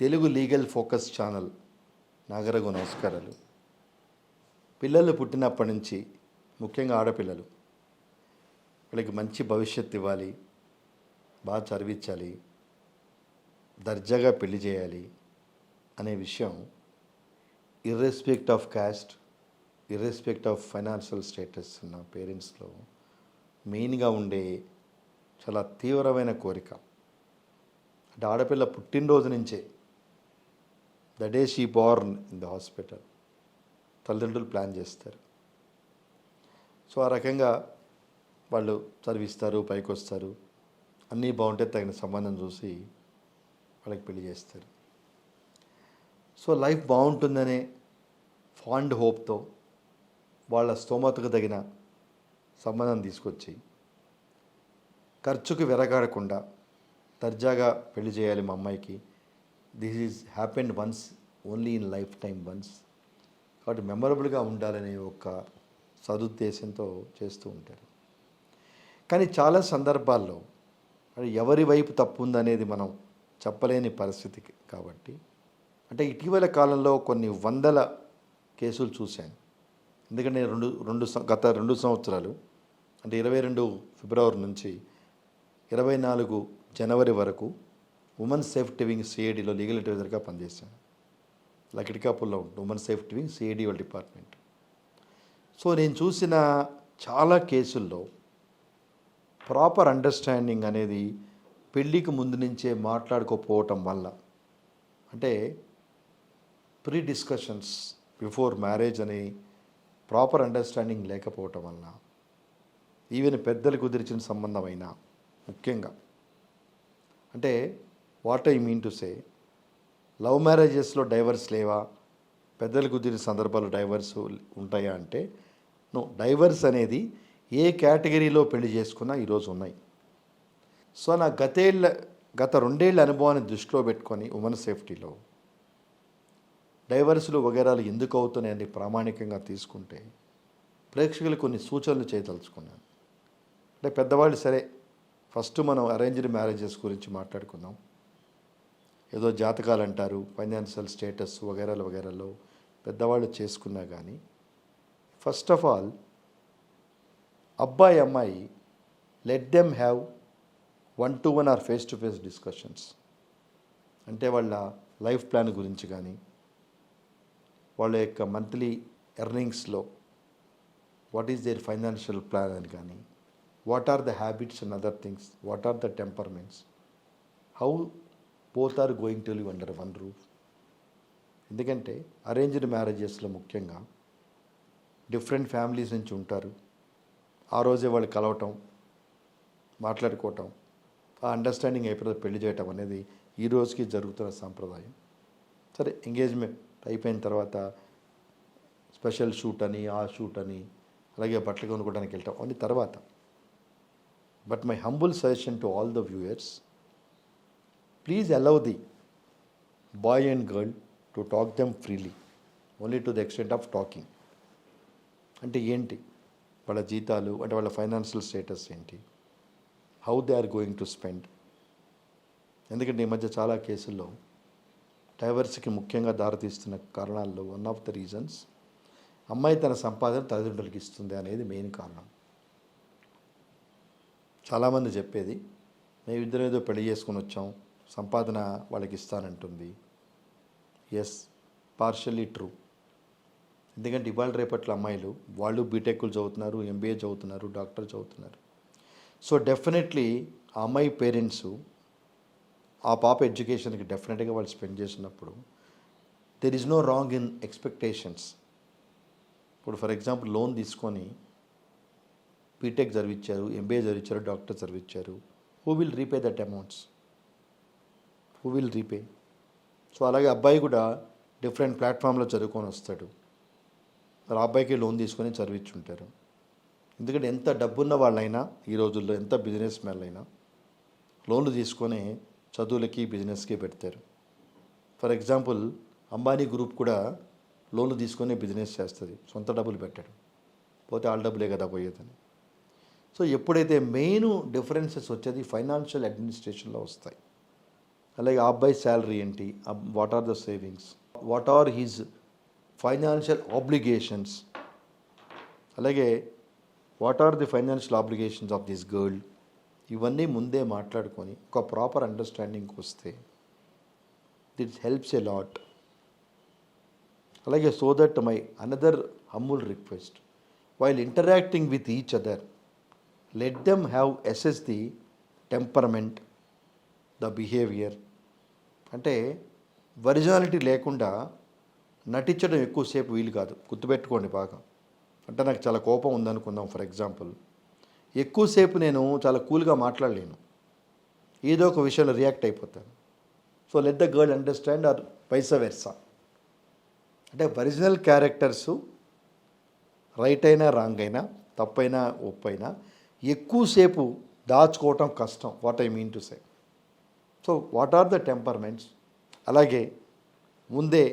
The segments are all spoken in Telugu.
Telugu legal focus channel. నాగరగు నమస్కారాలు. పిల్లలు పుట్టినప్పటి నుంచి ముఖ్యంగా ఆడపిల్లలు. వాళ్ళకి మంచి భవిష్యత్తు ఇవ్వాలి. బాగా చదివించాలి. దర్జాగా పెళ్ళి చేయాలి అనే విషయం irrespect of caste irrespect of financial status ఉన్న పేరెంట్స్లో మెయిన్గా ఉండే చాలా తీవ్రమైన కోరిక. అంటే ఆడపిల్ల పుట్టినరోజు నుంచే the day she born in the hospital తల్లిదండ్రులు ప్లాన్ చేస్తారు. సో ఆ రకంగా వాళ్ళు చదివిస్తారు పైకి వస్తారు అన్నీ బాగుంటే తగిన సంబంధం చూసి వాళ్ళకి పెళ్ళి చేస్తారు. సో లైఫ్ బాగుంటుందనే ఫాండ్ హోప్తో వాళ్ళ స్తోమతకు తగిన సంబంధం తీసుకొచ్చి ఖర్చుకు వెరగాడకుండా దర్జాగా పెళ్ళి చేయాలి మా అమ్మాయికి. This is happened once only in life time once కాబట్టి మెమరబుల్గా ఉండాలనే ఒక సదుద్దేశంతో చేస్తూ ఉంటారు. కానీ చాలా సందర్భాల్లో ఎవరి వైపు తప్పు ఉందనేది మనం చెప్పలేని పరిస్థితి కాబట్టి అంటే ఇటీవల కాలంలో కొన్ని వందల కేసులు చూశాను. ఎందుకంటే రెండు రెండు సం- గత రెండు సంవత్సరాలు అంటే ఇరవై రెండు ఫిబ్రవరి నుంచి ఇరవై నాలుగు జనవరి వరకు ఉమెన్ సేఫ్టీ వింగ్ సిఐడిలో లీగల్ అడ్వైజర్గా పనిచేశాను. లకిడికాపుల్లో ఉంటుంది ఉమెన్ సేఫ్టీ వింగ్ సిఐడి వాళ్ళ డిపార్ట్మెంట్. సో నేను చూసిన చాలా కేసుల్లో ప్రాపర్ అండర్స్టాండింగ్ అనేది పెళ్ళికి ముందు నుంచే మాట్లాడుకోపోవటం వల్ల అంటే ప్రీ డిస్కషన్స్ బిఫోర్ మ్యారేజ్ అని ప్రాపర్ అండర్స్టాండింగ్ లేకపోవటం వల్ల ఈవెన్ పెద్దలు కుదిర్చిన సంబంధమైనా ముఖ్యంగా అంటే what I mean to say love మ్యారేజెస్లో divorce లేవా? పెద్దలు కుదిరిన సందర్భాలు డైవర్స్ ఉంటాయా అంటే నో డైవర్స్ అనేది ఏ కేటగిరీలో పెళ్ళి చేసుకున్నా ఈరోజు ఉన్నాయి. సో నా గతేళ్ళ గత రెండేళ్ళ అనుభవాన్ని దృష్టిలో పెట్టుకొని ఉమెన్ సేఫ్టీలో డైవర్సులు వగేరాలు ఎందుకు అవుతున్నాయని ప్రామాణికంగా తీసుకుంటే ప్రేక్షకులు కొన్ని సూచనలు చేయదలుచుకున్నాను. అంటే పెద్దవాళ్ళు సరే ఫస్ట్ మనం అరేంజ్డ్ మ్యారేజెస్ గురించి మాట్లాడుకుందాం. ఏదో జాతకాలు అంటారు ఫైనాన్షియల్ స్టేటస్ వగేరాలు వగైరాలో పెద్దవాళ్ళు చేసుకున్నా కానీ ఫస్ట్ ఆఫ్ ఆల్ అబ్బాయి అమ్మాయి let them have one to one or face to face discussions అంటే వాళ్ళ లైఫ్ ప్లాన్ గురించి కానీ వాళ్ళ యొక్క monthly ఎర్నింగ్స్లో what is there financial plan అని కానీ what are the habits and other things what are the temperaments how both are going to live under one roof ఎందుకంటే అరేంజ్డ్ మ్యారేజెస్లో ముఖ్యంగా డిఫరెంట్ ఫ్యామిలీస్ నుంచి ఉంటారు. ఆ రోజే వాళ్ళు కలవటం మాట్లాడుకోవటం ఆ అండర్స్టాండింగ్ అయిపోయిన పెళ్ళి చేయటం అనేది ఈ రోజుకి జరుగుతున్న సాంప్రదాయం. సరే ఎంగేజ్మెంట్ అయిపోయిన తర్వాత స్పెషల్ షూట్ అని ఆ షూట్ అని అలాగే బట్టలు కొనుక్కోవడానికి వెళ్తాం. అన్ని తర్వాత. But my humble suggestion to all the viewers please allow the boy and girl to talk them freely only to the extent of talking అంటే ఏంటి? వాళ్ళ జీతాలు అంటే వాళ్ళ ఫైనాన్షియల్ స్టేటస్ ఏంటి? How they are going to spend ఎందుకంటే ఈ మధ్య చాలా కేసుల్లో డైవర్స్కి ముఖ్యంగా దారితీస్తున్న కారణాల్లో వన్ ఆఫ్ ద రీజన్స్ అమ్మాయి తన సంపాదన తల్లిదండ్రులకి ఇస్తుంది అనేది మెయిన్ కారణం. చాలామంది చెప్పేది మేము ఇద్దరం ఏదో పెళ్ళి చేసుకుని వచ్చాం సంపాదన వాళ్ళకి ఇస్తానంటుంది ఎస్ పార్షల్లీ ట్రూ ఎందుకంటే ఇవాళ రేపట్ల అమ్మాయిలు వాళ్ళు బీటెక్లు చదువుతున్నారు ఎంబీఏ చదువుతున్నారు డాక్టర్ చదువుతున్నారు. సో డెఫినెట్లీ ఆ అమ్మాయి పేరెంట్స్ ఆ పాప ఎడ్యుకేషన్కి డెఫినెట్గా వాళ్ళు స్పెండ్ చేసినప్పుడు there is no wrong in expectations ఇప్పుడు ఫర్ ఎగ్జాంపుల్ లోన్ తీసుకొని బీటెక్ చదివించారు ఎంబీఏ చదివించారు డాక్టర్ చదివించారు who will repay that amounts who will repay so అలాగే అబ్బాయి కూడా డిఫరెంట్ ప్లాట్ఫామ్లో చదువుకొని వస్తాడు. మరి ఆ అబ్బాయికి లోన్ తీసుకొని చదివించుంటారు ఎందుకంటే ఎంత డబ్బున్న వాళ్ళైనా ఈ రోజుల్లో ఎంత బిజినెస్ మ్యాన్ అయినా లోన్లు తీసుకొని చదువులకి బిజినెస్కి పెడతారు. ఫర్ ఎగ్జాంపుల్ అంబానీ గ్రూప్ కూడా లోన్లు తీసుకొని బిజినెస్ చేస్తుంది. సొంత డబ్బులు పెట్టాడు. పోతే ఆల్ డబ్బులే కదా పోయేదని. సో ఎప్పుడైతే మెయిన్ డిఫరెన్సెస్ వచ్చేది ఫైనాన్షియల్ అడ్మినిస్ట్రేషన్లో వస్తాయి. అలాగే ఆ అబ్బాయి శాలరీ ఏంటి? What are the savings what are his financial obligations అలాగే what are the financial obligations of this girl ఇవన్నీ ముందే మాట్లాడుకొని ఒక ప్రాపర్ అండర్స్టాండింగ్కి వస్తే దిట్ హెల్ప్స్ ఎ లాట్ అలాగే so that my another humble request while interacting with each other let them have assess the temperament the behaviour అంటే ఒరిజినాలిటీ లేకుండా నటించడం ఎక్కువసేపు వీలు కాదు. గుర్తుపెట్టుకోండి బాగా. అంటే నాకు చాలా కోపం ఉందనుకుందాం ఫర్ ఎగ్జాంపుల్. ఎక్కువసేపు నేను చాలా కూల్గా మాట్లాడలేను. ఏదో ఒక విషయంలో రియాక్ట్ అయిపోతాను. So let the girl understand or vice versa అంటే ఒరిజినల్ క్యారెక్టర్సు రైట్ అయినా రాంగ్ అయినా తప్పైనా ఒప్పైనా ఎక్కువసేపు దాచుకోవటం కష్టం. What I mean to say. So what are the temperaments? అలాగే ముందే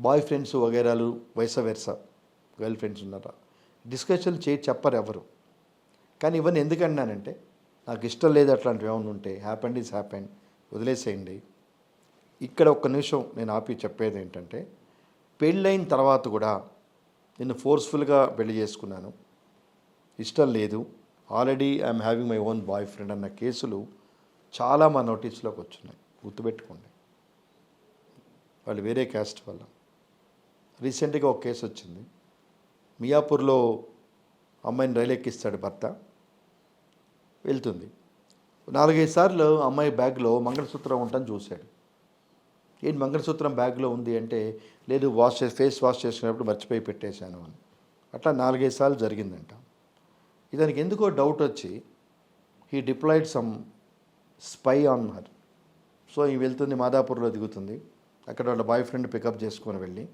బాయ్ ఫ్రెండ్స్ వగేరాలు వయస వెర్స గర్ల్ ఫ్రెండ్స్ ఉన్నారా? డిస్కషన్ చేయి చెప్పరు ఎవరు. కానీ ఇవన్నీ ఎందుకన్నానంటే నాకు ఇష్టం లేదు అట్లాంటివి ఏమైనా ఉంటే హ్యాపెండ్ ఈజ్ హ్యాపెండ్ వదిలేసేయండి. ఇక్కడ ఒక్క నిమిషం నేను ఆపి చెప్పేది ఏంటంటే పెళ్ళైన తర్వాత కూడా నేను ఫోర్స్ఫుల్గా పెళ్ళి చేసుకున్నాను. ఇష్టం లేదు. Already I'm having my own boy friend అన్న కేసులు చాలా మా నోటీస్లోకి వచ్చినాయి. గుర్తుపెట్టుకోండి. వాళ్ళు వేరే క్యాస్ట్ వల్ల రీసెంట్గా ఒక కేసు వచ్చింది. మియాపూర్లో అమ్మాయిని రైలు ఎక్కిస్తాడు భర్త. వెళ్తుంది. నాలుగైదు సార్లు అమ్మాయి బ్యాగ్లో మంగళసూత్రం ఉంటాను చూశాడు. ఏంటి మంగళసూత్రం బ్యాగ్లో ఉంది అంటే లేదు వాష్ చేసి ఫేస్ వాష్ చేసుకునేప్పుడు మర్చిపోయి పెట్టేశాను అని. అట్లా నాలుగైదు సార్లు జరిగిందంట. ఇతనికి ఎందుకో డౌట్ వచ్చి he deployed some spy on her so ఈ వెళ్తుంది మాదాపూర్లో దిగుతుంది. అక్కడ వాళ్ళ బాయ్ ఫ్రెండ్ పికప్ చేసుకొని వెళ్ళి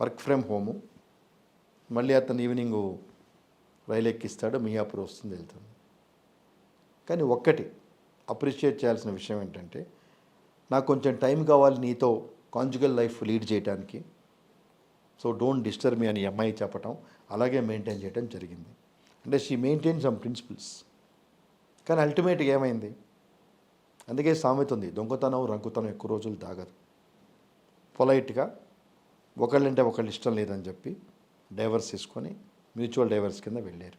వర్క్ ఫ్రమ్ హోము. మళ్ళీ అతను ఈవినింగ్ రైలు ఎక్కిస్తాడు మియాపూర్ వస్తుంది వెళ్తుంది. కానీ ఒక్కటి అప్రిషియేట్ చేయాల్సిన విషయం ఏంటంటే నాకు కొంచెం టైం కావాలి నీతో కాంజుగల్ లైఫ్ లీడ్ చేయడానికి సో డోంట్ డిస్టర్బ్ మీ అని అమ్మాయి చెప్పటం అలాగే మెయింటైన్ చేయడం జరిగింది. అంటే షీ మెయింటైన్ సమ్ ప్రిన్సిపల్స్. కానీ అల్టిమేట్గా ఏమైంది? అందుకే సామెత ఉంది దొంగతనం రంకుతనం ఎక్కువ రోజులు తాగదు పొలైట్గా ఒకళ్ళంటే ఒకళ్ళు ఇష్టం లేదని చెప్పి డైవర్స్ తీసుకొని మ్యూచువల్ డైవర్స్ కింద వెళ్ళారు.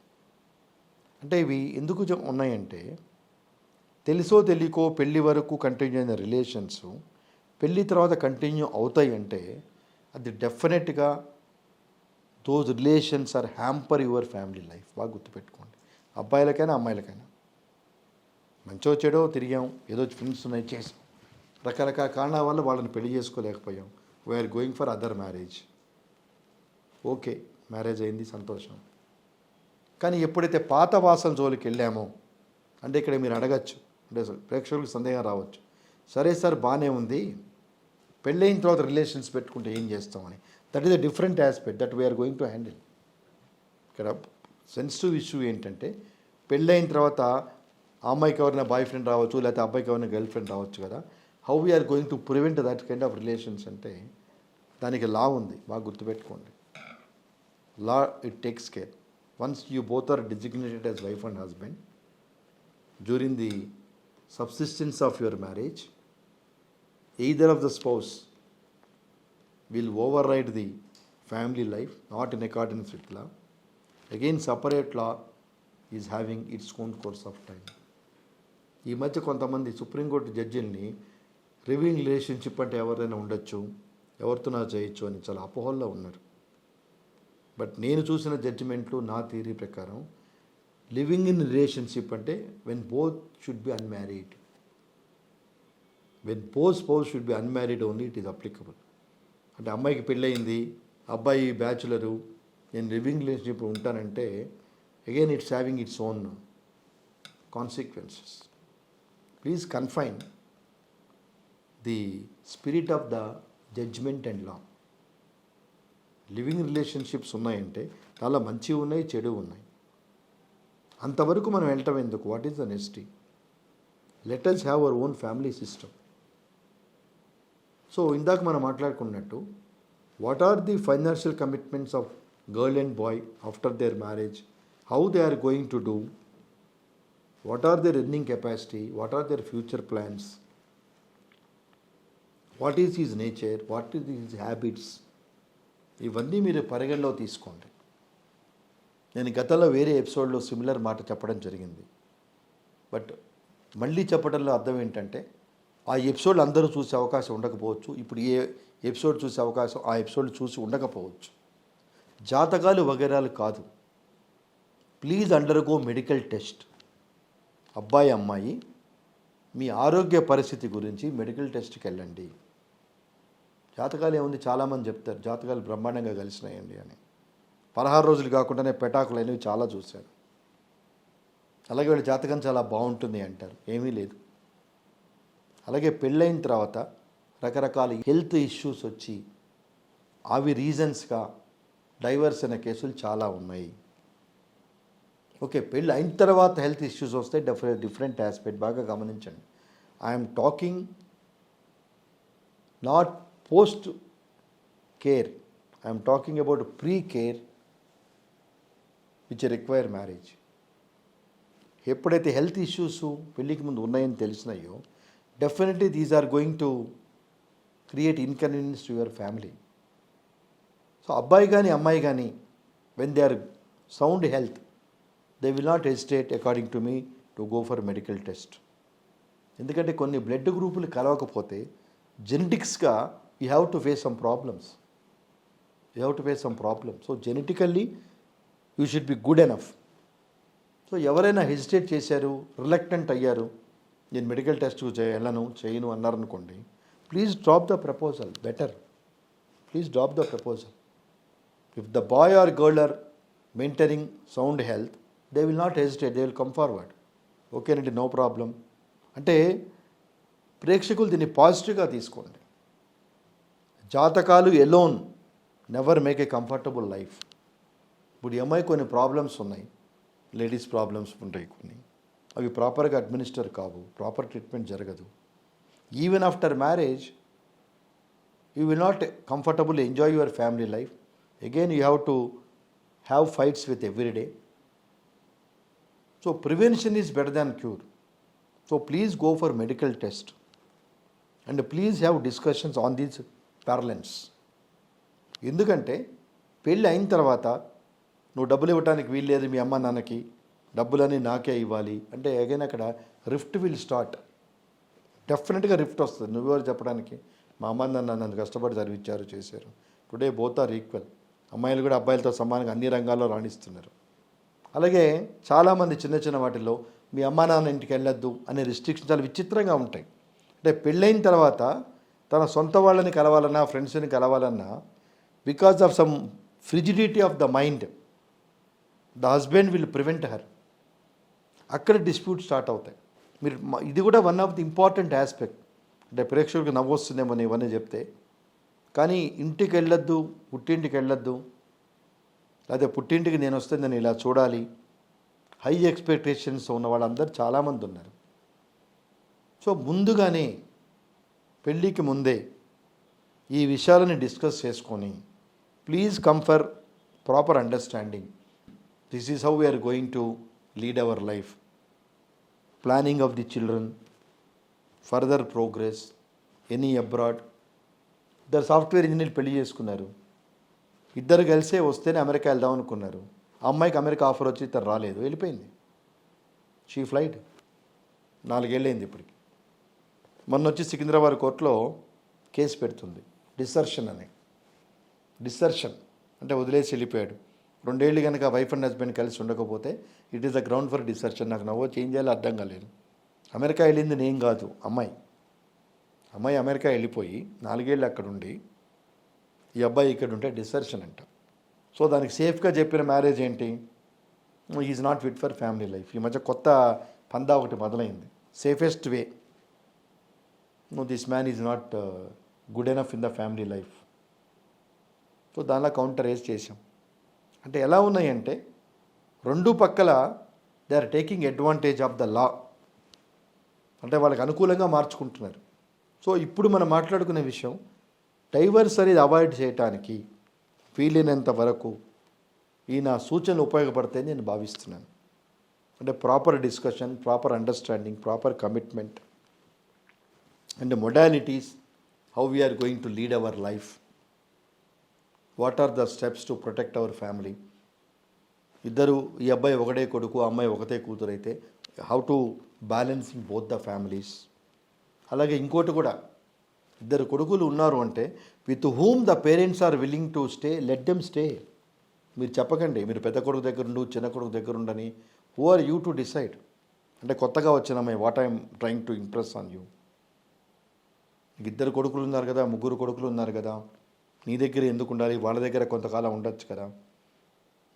అంటే ఇవి ఎందుకు ఉన్నాయంటే తెలుసో తెలియకో పెళ్ళి వరకు కంటిన్యూ అయిన రిలేషన్స్ పెళ్ళి తర్వాత కంటిన్యూ అవుతాయి అంటే అది డెఫినెట్గా those relations are hamper your family life బాగా గుర్తుపెట్టుకోండి. అబ్బాయిలకైనా అమ్మాయిలకైనా. మంచో చెడో తిరిగాం. ఏదో ఫ్రెండ్స్ ఉన్నాయి చేసాం. రకరకాల కారణాల వల్ల వాళ్ళని పెళ్ళి చేసుకోలేకపోయాం. We are going for other marriage okay marriage అయింది సంతోషం. కానీ ఎప్పుడైతే పాత వాసన జోలికి వెళ్ళామో అంటే ఇక్కడ మీరు అడగచ్చు అంటే ప్రేక్షకులకు సందేహం రావచ్చు. సరే సార్ బాగానే ఉంది. పెళ్ళైన తర్వాత రిలేషన్స్ పెట్టుకుంటే ఏం చేస్తామని. That is a different aspect that we are going to handle ఇక్కడ సెన్సిటివ్ ఇష్యూ ఏంటంటే పెళ్ళైన తర్వాత అమ్మాయికి ఎవరైనా బాయ్ ఫ్రెండ్ రావచ్చు లేకపోతే అబ్బాయికి ఎవరైనా గర్ల్ ఫ్రెండ్ రావచ్చు కదా. How we are going to prevent that kind of relations అంటే దానికి లా ఉంది బాగా గుర్తుపెట్టుకోండి. Law it takes care once you both are designated as wife and husband during the subsistence of your marriage either of the spouse will override the family life not in accordance with law again separate law is having its own course of time ఈ మధ్య కొంతమంది సుప్రీంకోర్టు జడ్జిల్ని రివింగ్ రిలేషన్షిప్ అంటే ఎవరైనా ఉండొచ్చు ఎవరితోనా చేయొచ్చు అని చాలా అపోహల్లో ఉన్నారు. బట్ నేను చూసిన జడ్జిమెంట్లు నా థియరీ ప్రకారం లివింగ్ ఇన్ రిలేషన్షిప్ అంటే when both should be unmarried. When both spouse should be unmarried only it is applicable. అంటే అమ్మాయికి పెళ్ళయింది అబ్బాయి బ్యాచులరు నేను లివింగ్ రిలేషన్షిప్ ఉంటానంటే again it's having its own consequences. Please confine the spirit of the judgement and law living relationships ఉన్నాయంటే చాలా మంచివి ఉన్నాయి చెడు ఉన్నాయి. అంతవరకు మనం వెళ్ళటం ఎందుకు? What is the nasty let us have our own family system so ఇందాక మనం మాట్లాడుకున్నట్టు what are the financial commitments of girl and boy after their marriage how they are going to do what are their earning capacity what are their future plans what is his nature what is his habits ఇవన్నీ మీరు పరిగణలో తీసుకోండి. నేను గతంలో వేరే ఎపిసోడ్లో సిమిలర్ మాట చెప్పడం జరిగింది. బట్ మళ్ళీ చెప్పడంలో అర్థం ఏంటంటే ఆ ఎపిసోడ్ అందరూ చూసే అవకాశం ఉండకపోవచ్చు. ఇప్పుడు ఏ ఎపిసోడ్ చూసే అవకాశం ఆ ఎపిసోడ్ చూసి ఉండకపోవచ్చు. జాతకాలు వగేరాలు కాదు. ప్లీజ్ అండర్గో మెడికల్ టెస్ట్ అబ్బాయి అమ్మాయి మీ ఆరోగ్య పరిస్థితి గురించి మెడికల్ టెస్ట్కి వెళ్ళండి జాతకాలు ఏముంది? చాలామంది చెప్తారు జాతకాలు బ్రహ్మాండంగా కలిసినాయండి అని. పదహారు రోజులు కాకుండానే పెటాకులు అనేవి చాలా చూశాను అలాగే వీళ్ళ జాతకం చాలా బాగుంటుంది అంటారు ఏమీ లేదు. అలాగే పెళ్ళైన తర్వాత రకరకాల హెల్త్ ఇష్యూస్ వచ్చి అవి రీజన్స్గా డైవర్స్ అనే కేసులు చాలా ఉన్నాయి. ఓకే పెళ్ళి అయిన తర్వాత హెల్త్ ఇష్యూస్ వస్తే డిఫరెంట్ డిఫరెంట్ ఆస్పెక్ట్ బాగా గమనించండి. I'm talking not post care I'm talking about pre care which require marriage ఎప్పుడైతే హెల్త్ ఇష్యూస్ పెళ్ళికి ముందు ఉన్నాయని తెలిసినాయో definitely these are going to create inconvenience to your family so అబ్బాయి కానీ అమ్మాయి కానీ when they are sound health they will not hesitate according to me to go for medical test ఎందుకంటే కొన్ని బ్లడ్ గ్రూపులు కలవకపోతే జెనెటిక్స్గా you have to face some problems you have to face some problem so genetically you should be good enough so ఎవరైనా హెజిటేట్ చేశారు రిలక్టెంట్ అయ్యారు నేను మెడికల్ టెస్ట్ వెళ్ళను చేయను అన్నారనుకోండి please drop the proposal better please drop the proposal if the boy or girl are maintaining sound health they will not hesitate they will come forward ఓకేనండి నో ప్రాబ్లం అంటే ప్రేక్షకులు దీన్ని పాజిటివ్గా తీసుకోండి. జాతకాలు alone never make a comfortable life ఇప్పుడు ఈ కొన్ని ప్రాబ్లమ్స్ ఉన్నాయి. లేడీస్ ప్రాబ్లమ్స్ ఉంటాయి కొన్ని. అవి ప్రాపర్గా అడ్మినిస్టర్ కావు. ప్రాపర్ ట్రీట్మెంట్ జరగదు. Even after marriage you will not comfortable enjoy your family life again you have to have fights with every day so prevention is better than cure so please go for medical test and please have discussions on these parallels ఎందుకంటే పెళ్ళి అయిన తర్వాత నువ్వు డబ్బులు ఇవ్వడానికి వీల్లేదు మీ అమ్మ నాన్నకి. డబ్బులని నాకే ఇవ్వాలి. అంటే అగైన్ అక్కడ రిఫ్ట్ విల్ స్టార్ట్ డెఫినెట్గా రిఫ్ట్ వస్తుంది. నువ్వెవరు చెప్పడానికి? మా అమ్మ నాన్న నన్ను కష్టపడి చదివించారు చేశారు. టుడే బోత్ ఆర్ ఈక్వల్ అమ్మాయిలు కూడా అబ్బాయిలతో సమానంగా అన్ని రంగాల్లో రాణిస్తున్నారు. అలాగే చాలామంది చిన్న చిన్న వాటిల్లో మీ అమ్మా నాన్న ఇంటికి వెళ్ళొద్దు అనే రిస్ట్రిక్షన్స్ చాలా విచిత్రంగా ఉంటాయి. అంటే పెళ్ళైన తర్వాత తన సొంత వాళ్ళని కలవాలన్నా ఫ్రెండ్స్ని కలవాలన్నా because of some frigidity of the mind the husband will prevent her అక్కడ డిస్ప్యూట్ స్టార్ట్ అవుతాయి. మీరు ఇది కూడా one of the important aspect అంటే ప్రేక్షకులకు నవ్వొస్తుందేమో ఇవన్నీ చెప్తే. కానీ ఇంటికి వెళ్ళొద్దు పుట్టింటికి వెళ్ళొద్దు అదే పుట్టింటికి నేను వస్తే నేను ఇలా చూడాలి. హై ఎక్స్పెక్టేషన్స్ ఉన్న వాళ్ళందరూ చాలామంది ఉన్నారు. సో ముందుగానే పెళ్ళికి ముందే ఈ విషయాలని డిస్కస్ చేసుకొని please come for proper understanding. This is how we are going to lead our life. Planning of the children further progress any abroad. ఇద్దరు సాఫ్ట్వేర్ ఇంజనీర్ పెళ్ళి చేసుకున్నారు. ఇద్దరు కలిసే వస్తేనే అమెరికా వెళ్దాం అనుకున్నారు. అమ్మాయికి అమెరికా ఆఫర్ వచ్చి ఇద్దరు రాలేదు. వెళ్ళిపోయింది. షీ ఫ్లైట్ నాలుగేళ్ళైంది ఇప్పటికి. మొన్న వచ్చి సికింద్రాబాద్ కోర్టులో కేసు పెడుతుంది. డిసర్షన్ అని. డిసర్షన్. అంటే వదిలేసి వెళ్ళిపోయాడు. రెండేళ్ళు కనుక వైఫ్ అండ్ హస్బెండ్ కలిసి ఉండకపోతే it is the ground for desertion. నాకు నవ్వో చేంజ్ చేయాలి అర్థం కాలేదు. అమెరికా వెళ్ళింది నేను కాదు. అమ్మాయి. అమ్మాయి అమెరికా వెళ్ళిపోయి నాలుగేళ్ళు అక్కడ ఉండి ఈ అబ్బాయి ఇక్కడ ఉంటే డిసర్షన్ అంట. సో దానికి సేఫ్గా చెప్పిన మ్యారేజ్ ఏంటి? Is not fit for family life ఈ మధ్య కొత్త పందా ఒకటి మొదలైంది. Safest way no this man is not good enough in the family life so దానిలో కౌంటర్ రేస్ చేసాం అంటే ఎలా ఉన్నాయంటే రెండు పక్కల they are taking advantage of the law అంటే వాళ్ళకి అనుకూలంగా మార్చుకుంటున్నారు. సో ఇప్పుడు మనం మాట్లాడుకునే విషయం డైవర్స్ అనేది అవాయిడ్ చేయటానికి వీలైనంత వరకు ఈ నా సూచనలు ఉపయోగపడతాయని నేను భావిస్తున్నాను. అంటే proper discussion proper understanding proper commitment and modalities how we are going to lead our life what are the steps to protect our family. ఇద్దరు ఈ అబ్బాయి ఒకటే కొడుకు ఆ అమ్మాయి ఒకటే కూతురు అయితే how to balancing both the families. అలాగే ఇంకోటి కూడా ఇద్దరు కొడుకులు ఉన్నారు అంటే with whom the parents are willing to stay let them stay మీరు చెప్పకండి మీరు పెద్ద కొడుకు దగ్గర ఉండు చిన్న కొడుకు దగ్గర ఉండని who are you to decide అంటే కొత్తగా వచ్చిన అమ్మాయి what I'm trying to impress on you ఇద్దరు కొడుకులు ఉన్నారు కదా ముగ్గురు కొడుకులు ఉన్నారు కదా నీ దగ్గర ఎందుకు ఉండాలి? వాళ్ళ దగ్గర కొంతకాలం ఉండొచ్చు కదా.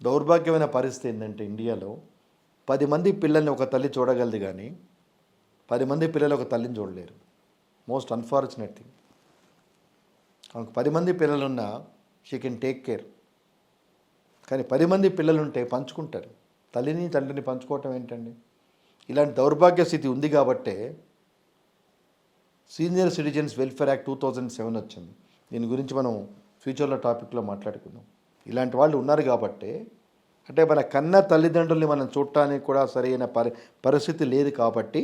దౌర్భాగ్యమైన పరిస్థితి ఏంటంటే ఇండియాలో పది మంది పిల్లల్ని ఒక తల్లి చూడగలదు కానీ పది మంది పిల్లలు ఒక తల్లిని చూడలేరు. Most unfortunate thing. ఆమెకు పది మంది పిల్లలున్నా షీ కెన్ టేక్ కేర్. కానీ పది మంది పిల్లలుంటే పంచుకుంటారు. తల్లిని తండ్రిని పంచుకోవటం ఏంటండి? ఇలాంటి దౌర్భాగ్య స్థితి ఉంది కాబట్టే senior citizens welfare act two thousand seven వచ్చింది. దీని గురించి మనం ఫ్యూచర్లో టాపిక్లో మాట్లాడుకుందాం. ఇలాంటి వాళ్ళు ఉన్నారు కాబట్టే అంటే మన కన్న తల్లిదండ్రుల్ని మనం చూడటానికి కూడా సరైన పరి పరిస్థితి లేదు కాబట్టి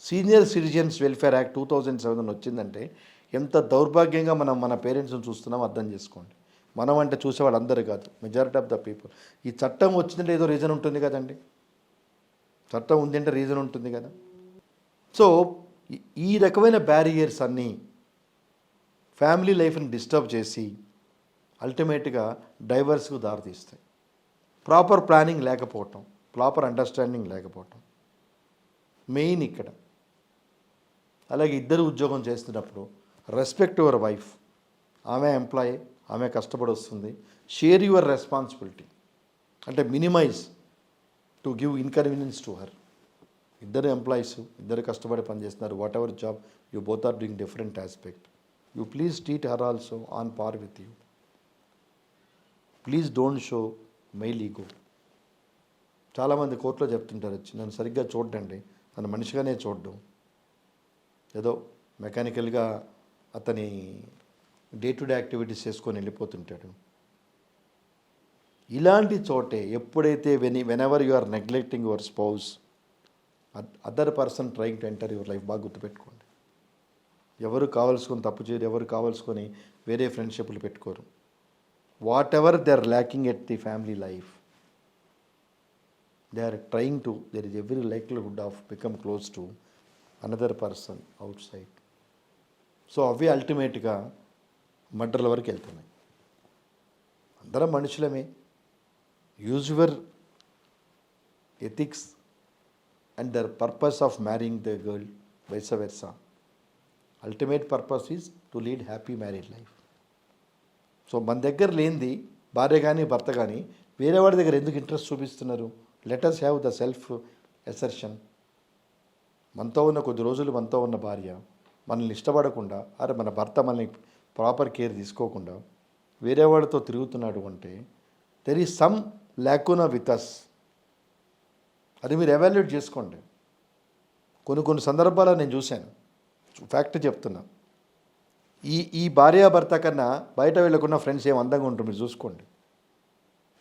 senior citizens welfare act two thousand seven వచ్చిందంటే ఎంత దౌర్భాగ్యంగా మనం మన పేరెంట్స్ని చూస్తున్నాం అర్థం చేసుకోండి. మనం అంటే చూసే వాళ్ళందరూ కాదు మెజారిటీ ఆఫ్ ద పీపుల్ ఈ చట్టం వచ్చిందంటే ఏదో రీజన్ ఉంటుంది కదండి. చట్టం ఉంది అంటే రీజన్ ఉంటుంది కదా. సో ఈ- ఈ రకమైన బ్యారియర్స్ అన్నీ ఫ్యామిలీ లైఫ్ని డిస్టర్బ్ చేసి అల్టిమేట్గా డైవర్స్కు దారితీస్తాయి. ప్రాపర్ ప్లానింగ్ లేకపోవటం ప్రాపర్ అండర్స్టాండింగ్ లేకపోవటం. మెయిన్ ఇక్కడ. అలాగే ఇద్దరు ఉద్యోగం చేస్తున్నప్పుడు రెస్పెక్ట్ యువర్ వైఫ్ ఆమె ఎంప్లాయీ ఆమె కష్టపడి వస్తుంది షేర్ యువర్ రెస్పాన్సిబిలిటీ అంటే minimize to give inconvenience to her ఇద్దరు ఎంప్లాయీస్ ఇద్దరు కష్టపడి పనిచేస్తున్నారు. Whatever job you both are doing different aspect you please treat her also on par with you please don't show male ego చాలామంది కోర్టులో చెప్తుంటారు వచ్చి నన్ను సరిగ్గా చూడండి నన్ను మనిషిగానే చూడడం. ఏదో మెకానికల్గా అతని డే టు డే యాక్టివిటీస్ చేసుకొని వెళ్ళిపోతుంటాడు. ఇలాంటి చోటే ఎప్పుడైతే when whenever you are neglecting your spouse other person trying to enter your life బాగా గుర్తుపెట్టుకోండి. ఎవరు కావాల్సుకొని తప్పు చేయరు ఎవరు కావాల్సుకొని వేరే ఫ్రెండ్షిప్లు పెట్టుకోరు. Whatever they are lacking at the family life they are trying to there is every likelihood of become close to another person outside so అవి అల్టిమేట్గా మర్డర్ల వరకు వెళ్తున్నాయి. అందరం మనుషులమే. Use your ethics and the purpose of marrying the girl vice versa ultimate purpose is to lead happy married life so మన దగ్గర లేనిది భార్య కానీ భర్త కానీ వేరే వాడి దగ్గర ఎందుకు ఇంట్రెస్ట్ చూపిస్తున్నారు? Let us have the self assertion మనతో ఉన్న కొద్ది రోజులు మనతో ఉన్న భార్య మనల్ని ఇష్టపడకుండా అరే మన భర్త మనల్ని ప్రాపర్ కేర్ తీసుకోకుండా వేరే వాడితో తిరుగుతున్నాడు అంటే there is some lacuna with us అది మీరు ఎవాల్యుయేట్ చేసుకోండి. కొన్ని కొన్ని సందర్భాలు నేను చూశాను. ఫ్యాక్ట్ చెప్తున్నా. ఈ ఈ భార్యాభర్త కన్నా బయట వెళ్ళకున్న ఫ్రెండ్స్ ఏం అందంగా ఉంటుంది మీరు చూసుకోండి.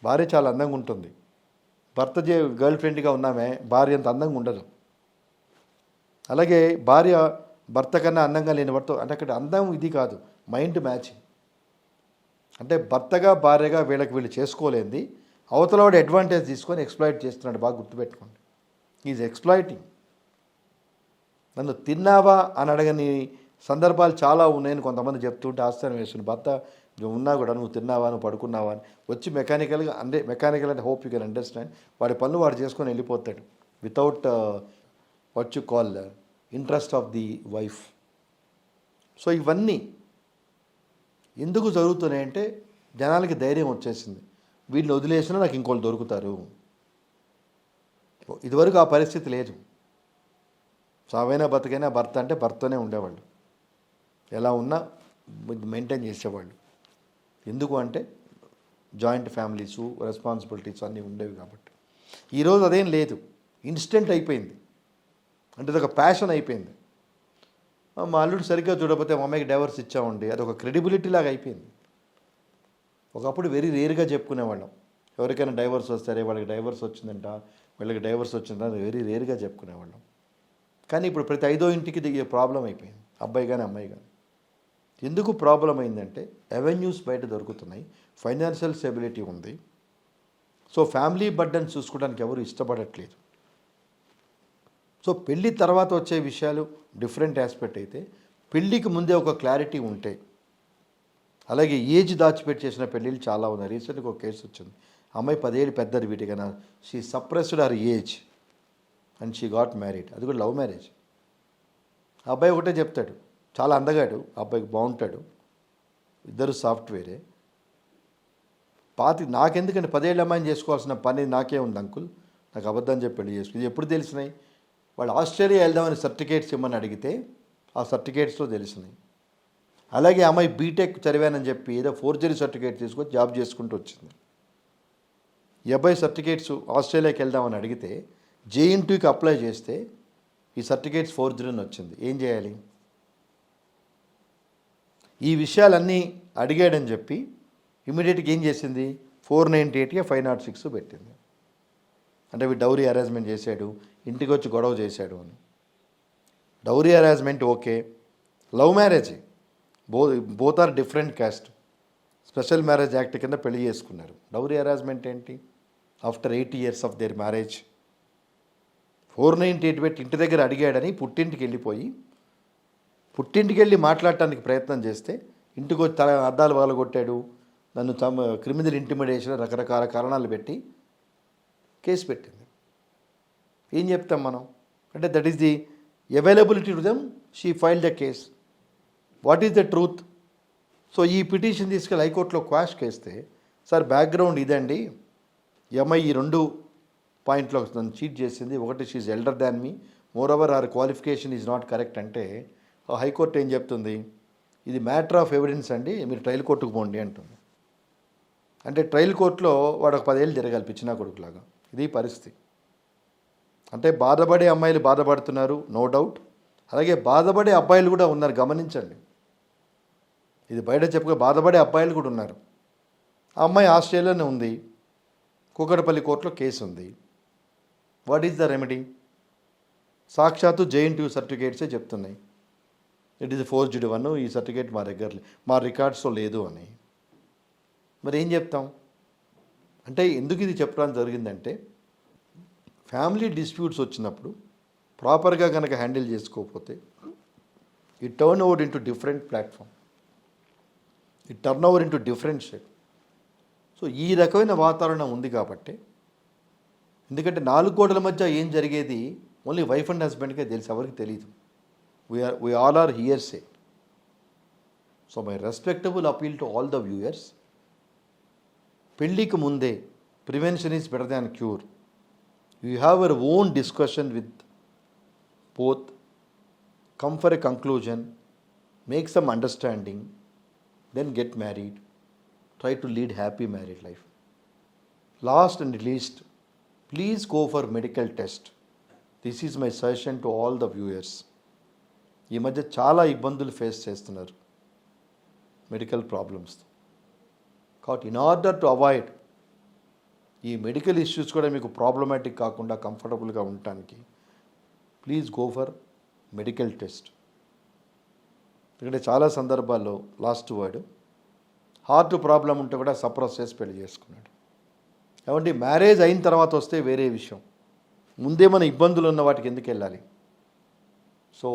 భార్య చాలా అందంగా ఉంటుంది. భర్త చే గర్ల్ ఫ్రెండ్గా ఉన్నామే భార్య అంత అందంగా ఉండదు. అలాగే భార్య భర్త కన్నా అందంగా లేని వాటితో అంటే అక్కడ అందం ఇది కాదు మైండ్ మ్యాచింగ్ అంటే భర్తగా భార్యగా వీళ్ళకి వీళ్ళు చేసుకోలేంది. అవతలవాడు అడ్వాంటేజ్ తీసుకొని ఎక్స్ప్లాయిట్ చేస్తున్నాడు. బాగా గుర్తుపెట్టుకోండి. ఈజ్ ఎక్స్ప్లాయిటింగ్ నన్ను తిన్నావా అని అడగని సందర్భాలు చాలా ఉన్నాయని కొంతమంది చెప్తుంటే ఆశ్చర్యం వేస్తుంది. భర్త నువ్వు ఉన్నా కూడా నువ్వు తిన్నావా నువ్వు పడుకున్నావా అని. వచ్చి మెకానికల్గా అంటే మెకానికల్ అంటే హోప్ యూ కెన్ అండర్స్టాండ్ వాడి పనులు వాడు చేసుకొని వెళ్ళిపోతాడు. Without what you call interest of the wife so ఇవన్నీ ఎందుకు జరుగుతున్నాయంటే జనాలకి ధైర్యం వచ్చేసింది. వీళ్ళని వదిలేసినా నాకు ఇంకోళ్ళు దొరుకుతారు. ఇదివరకు ఆ పరిస్థితి లేదు. సావైనా బతికైనా భర్త అంటే భర్తనే ఉండేవాళ్ళు. ఎలా ఉన్నా మెయింటైన్ చేసేవాళ్ళు. ఎందుకు అంటే జాయింట్ ఫ్యామిలీస్ రెస్పాన్సిబిలిటీస్ అన్నీ ఉండేవి కాబట్టి. ఈరోజు అదేం లేదు. ఇన్స్టెంట్ అయిపోయింది. అంటే ఇది ఒక ప్యాషన్ అయిపోయింది. మా అల్లుడు సరిగ్గా చూడకపోతే మా అమ్మాయికి డైవర్స్ ఇచ్చామండి. అది ఒక క్రెడిబిలిటీ లాగా అయిపోయింది. ఒకప్పుడు వెరీ రేర్గా చెప్పుకునేవాళ్ళం. ఎవరికైనా డైవర్స్ వస్తారే వాళ్ళకి డైవర్స్ వచ్చిందంట వీళ్ళకి డైవర్స్ వచ్చిందంట అది వెరీ రేర్గా చెప్పుకునేవాళ్ళం. కానీ ఇప్పుడు ప్రతి ఐదో ఇంటికి దిగే ప్రాబ్లం అయిపోయింది. అబ్బాయి కానీ అమ్మాయి కానీ ఎందుకు ప్రాబ్లం అయిందంటే అవెన్యూస్ బయట దొరుకుతున్నాయి. ఫైనాన్షియల్ స్టెబిలిటీ ఉంది. సో ఫ్యామిలీ బడ్డన్ చూసుకోవడానికి ఎవరు ఇష్టపడట్లేదు. సో పెళ్ళి తర్వాత వచ్చే విషయాలు డిఫరెంట్ ఆస్పెక్ట్ అయితే పెళ్ళికి ముందే ఒక క్లారిటీ ఉంటే అలాగే ఏజ్ దాచిపెట్టి చేసిన పెళ్ళిళ్ళు చాలా ఉన్నాయి. రీసెంట్గా ఒక కేసు వచ్చింది. అమ్మాయి పదేళ్ళు పెద్దది వీటికన్నా she suppressed her age and she got married అది కూడా లవ్ మ్యారేజ్. ఆ అబ్బాయి ఒకటే చెప్తాడు. చాలా అందగాడు ఆ అబ్బాయికి బాగుంటాడు. ఇద్దరు సాఫ్ట్వేరే. పాతి నాకెందుకంటే పదేళ్ళ అమ్మాయిని చేసుకోవాల్సిన పని నాకే ఉంది అంకుల్. నాకు అబద్ధం చెప్పి పెళ్ళి చేసుకుంది. ఎప్పుడు తెలిసినాయి? వాళ్ళు ఆస్ట్రేలియా వెళ్దామని సర్టిఫికేట్స్ ఇమ్మని అడిగితే ఆ సర్టిఫికేట్స్లో తెలిసినాయి అలాగే అమ్మాయి బీటెక్ చదివానని చెప్పి ఏదో ఫోర్జరీ సర్టిఫికేట్ తీసుకొని జాబ్ చేసుకుంటూ వచ్చింది. ఈ అబ్బాయి సర్టిఫికేట్స్ ఆస్ట్రేలియాకి వెళ్దామని అడిగితే జేఎన్టీకి అప్లై చేస్తే ఈ సర్టిఫికేట్స్ ఫోర్జరీ అని వచ్చింది. ఏం చేయాలి? ఈ విషయాలన్నీ అడిగాడని చెప్పి ఇమీడియట్గా ఏం చేసింది? ఫోర్ నైంటీ ఎయిట్గా ఫైవ్ నాట్ సిక్స్ పెట్టింది. అంటే డౌరీ అరేంజ్మెంట్ చేశాడు. ఇంటికి వచ్చి గొడవ చేశాడు అని. Dowry arrangement okay. Love marriage. బో both are different caste. Special marriage act కింద పెళ్ళి చేసుకున్నారు. డౌరీ అరేంజ్మెంట్ ఏంటి? After eight years of their marriage. Four ninety eight పెట్టి ఇంటి దగ్గర అడిగాడని పుట్టింటికి వెళ్ళిపోయి పుట్టింటికి వెళ్ళి మాట్లాడటానికి ప్రయత్నం చేస్తే ఇంటికి వచ్చి తల అద్దాలు వాళ్ళగొట్టాడు నన్ను తమ క్రిమినల్ ఇంటిమిడేషన్ రకరకాల కారణాలు పెట్టి కేసు పెట్టింది. ఏం చెప్తాం మనం? అంటే that is the availability to them she file the case what is the truth so ఈ పిటిషన్ తీసుకెళ్ళి హైకోర్టులో క్వాష్ చేస్తే సార్ బ్యాక్గ్రౌండ్ ఇదండి. ఎంఐ ఈ రెండు పాయింట్లో నన్ను చీట్ చేసింది. ఒకటి she's elder than me moreover or qualification is not correct అంటే ఆ హైకోర్టు ఏం చెప్తుంది? ఇది మ్యాటర్ ఆఫ్ ఎవిడెన్స్ అండి మీరు ట్రయల్ కోర్టుకు పోండి అంటుంది. అంటే ట్రయల్ కోర్టులో వాడు ఒక పదేళ్ళు జరగాలి పిచ్చినా కొడుకులాగా. ఇది పరిస్థితి. అంటే బాధపడే అమ్మాయిలు బాధపడుతున్నారు నో డౌట్ అలాగే బాధపడే అబ్బాయిలు కూడా ఉన్నారు గమనించండి. ఇది బయట చెప్పుకో బాధపడే అబ్బాయిలు కూడా ఉన్నారు. ఆ అమ్మాయి ఆస్ట్రేలియానే ఉంది. కూకటపల్లి కోర్టులో కేసు ఉంది. వాట్ ఈజ్ ద రెమెడీ సాక్షాత్తు జేఎన్టీయూ సర్టిఫికేట్సే చెప్తున్నాయి. ఇట్ ఈస్ ఫోర్జ్డ్ వన్ ఈ సర్టిఫికేట్ మా దగ్గర మా రికార్డ్స్లో లేదు అని. మరి ఏం చెప్తాం? అంటే ఎందుకు ఇది చెప్పడం జరిగిందంటే ఫ్యామిలీ డిస్ప్యూట్స్ వచ్చినప్పుడు ప్రాపర్గా కనుక హ్యాండిల్ చేసుకోకపోతే ఈ turn over into different platform. ఈ turn over into different shape. So ఈ రకమైన వాతావరణం ఉంది కాబట్టి ఎందుకంటే నాలుగు కోడల మధ్య ఏం జరిగేది ఓన్లీ వైఫ్ అండ్ హస్బెండ్కే తెలుసు ఎవరికి తెలియదు we are we all are hearsay so my respectable appeal to all the viewers పెళ్ళికి ముందే prevention is better than cure you have your own discussion with both come for a conclusion make some understanding then get married try to lead happy married life last and least please go for medical test this is my suggestion to all the viewers ఈ మధ్య చాలా ఇబ్బందులు ఫేస్ చేస్తున్నారు మెడికల్ ప్రాబ్లమ్స్ కాబట్టి ఇన్ ఆర్డర్ టు అవాయిడ్ ఈ మెడికల్ ఇష్యూస్ కూడా మీకు ప్రాబ్లమాటిక్ కాకుండా కంఫర్టబుల్గా ఉండటానికి please go for medical test ఎందుకంటే చాలా సందర్భాల్లో లాస్ట్ వర్డ్ హార్ట్ ప్రాబ్లం ఉంటే కూడా సప్రెస్ చేసి పెళ్ళి చేసుకున్నాడు. కాబట్టి మ్యారేజ్ అయిన తర్వాత వస్తే వేరే విషయం. ముందే మన ఇబ్బందులు ఉన్న వాటికి ఎందుకు వెళ్ళాలి? సో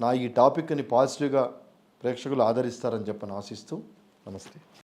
నా ఈ టాపిక్ని పాజిటివ్గా ప్రేక్షకులు ఆదరిస్తారని చెప్పని ఆశిస్తూ నమస్తే.